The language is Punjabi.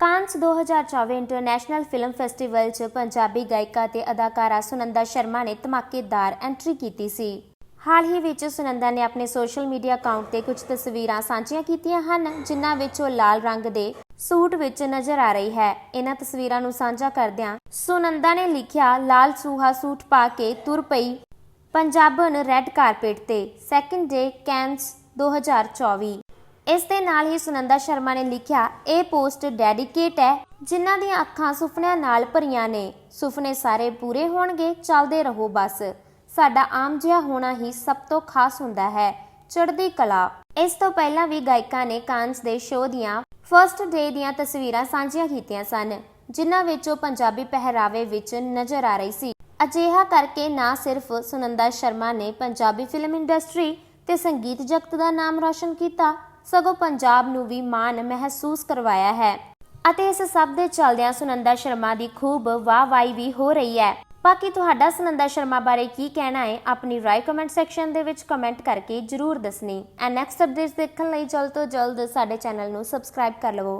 ਕਾਂਸ 2024 ਇੰਟਰਨੈਸ਼ਨਲ ਫਿਲਮ ਫੈਸਟੀਵਲ 'ਚ ਪੰਜਾਬੀ ਗਾਇਕਾ ਤੇ ਅਦਾਕਾਰਾ ਸੁਨੰਦਾ ਸ਼ਰਮਾ ਨੇ ਧਮਾਕੇਦਾਰ ਐਂਟਰੀ ਕੀਤੀ ਸੀ। ਹਾਲ ਹੀ ਵਿੱਚ ਸੁਨੰਦਾ ਨੇ ਆਪਣੇ ਸੋਸ਼ਲ ਮੀਡੀਆ ਅਕਾਊਂਟ ਤੇ ਕੁਝ ਤਸਵੀਰਾਂ ਸਾਂਝੀਆਂ ਕੀਤੀਆਂ ਹਨ, ਜਿਨ੍ਹਾਂ ਵਿੱਚ ਉਹ ਲਾਲ ਰੰਗ ਦੇ ਸੂਟ ਵਿੱਚ ਨਜ਼ਰ ਆ ਰਹੀ ਹੈ। ਇਹਨਾਂ ਤਸਵੀਰਾਂ ਨੂੰ ਸਾਂਝਾ ਕਰਦਿਆਂ ਸੁਨੰਦਾ ਨੇ ਲਿਖਿਆ, ਲਾਲ ਸੂਹਾ ਸੂਟ ਪਾ ਕੇ ਤੁਰ ਪਈ ਪੰਜਾਬਨ ਰੈੱਡ ਕਾਰਪੇਟ ਤੇ। ਸੈਕੰਡ ਡੇ ਕੈਂਸ 2024 ਇਸ ਦੇ ਨਾਲ ਹੀ ਸੁਨੰਦਾ ਸ਼ਰਮਾ ਨੇ ਲਿਖਿਆ, ਇਹ ਪੋਸਟ ਡੈਡੀਕੇਟ ਹੈ, ਜਿਨ੍ਹਾਂ ਦੀਆਂ ਅੱਖਾਂ ਸੁਪਨਿਆਂ ਨਾਲ ਭਰੀਆਂ ਨੇ। ਸੁਪਨੇ ਸਾਰੇ ਪੂਰੇ ਹੋਣਗੇ, ਚੱਲਦੇ ਰਹੋ ਬਸ। ਸਾਡਾ ਆਮ ਜਿਹਾ ਹੋਣਾ ਹੀ ਸਭ ਤੋਂ ਖਾਸ ਹੁੰਦਾ ਹੈ, ਚੜ੍ਹਦੀ ਕਲਾ। ਇਸ ਤੋਂ ਪਹਿਲਾਂ ਵੀ ਗਾਇਕਾਂ ਨੇ ਕਾਂਸ ਦੇ ਸ਼ੋਅ ਦੀਆਂ ਫਰਸਟ ਡੇ ਦੀਆਂ ਤਸਵੀਰਾਂ ਸਾਂਝੀਆਂ ਕੀਤੀਆਂ ਸਨ, ਜਿਨ੍ਹਾਂ ਵਿੱਚ ਉਹ ਪੰਜਾਬੀ ਪਹਿਰਾਵੇ ਵਿੱਚ ਨਜ਼ਰ ਆ ਰਹੀ ਸੀ। ਅਜਿਹਾ ਕਰਕੇ ਨਾ ਸਿਰਫ ਸੁਨੰਦਾ ਸ਼ਰਮਾ ਨੇ ਪੰਜਾਬੀ ਫਿਲਮ ਇੰਡਸਟਰੀ ਤੇ ਸੰਗੀਤ ਜਗਤ ਦਾ ਨਾਮ ਰੌਸ਼ਨ ਕੀਤਾ ਸਗੋਂ ਪੰਜਾਬ ਨੂੰ ਵੀ ਮਾਣ ਮਹਿਸੂਸ ਕਰਵਾਇਆ ਹੈ ਅਤੇ ਇਸ ਸਭ ਦੇ ਚੱਲਦਿਆਂ ਸੁਨੰਦਾ ਸ਼ਰਮਾ ਦੀ ਖੂਬ ਵਾਹਵਾਈ ਵੀ ਹੋ ਰਹੀ ਹੈ। ਬਾਕੀ ਤੁਹਾਡਾ ਸੁਨੰਦਾ ਸ਼ਰਮਾ ਬਾਰੇ ਕੀ ਕਹਿਣਾ ਹੈ, ਆਪਣੀ ਰਾਏ ਕਮੈਂਟ ਸੈਕਸ਼ਨ ਦੇ ਵਿੱਚ ਕਮੈਂਟ ਕਰਕੇ ਜਰੂਰ ਦੱਸਣੀ। ਐਂਡ ਨੈਕਸਟ ਅਪਡੇਟਸ ਦੇਖਣ ਲਈ ਜਲਦ ਤੋਂ ਜਲਦ ਸਾਡੇ ਚੈਨਲ ਨੂੰ ਸਬਸਕ੍ਰਾਈਬ ਕਰ ਲਵੋ।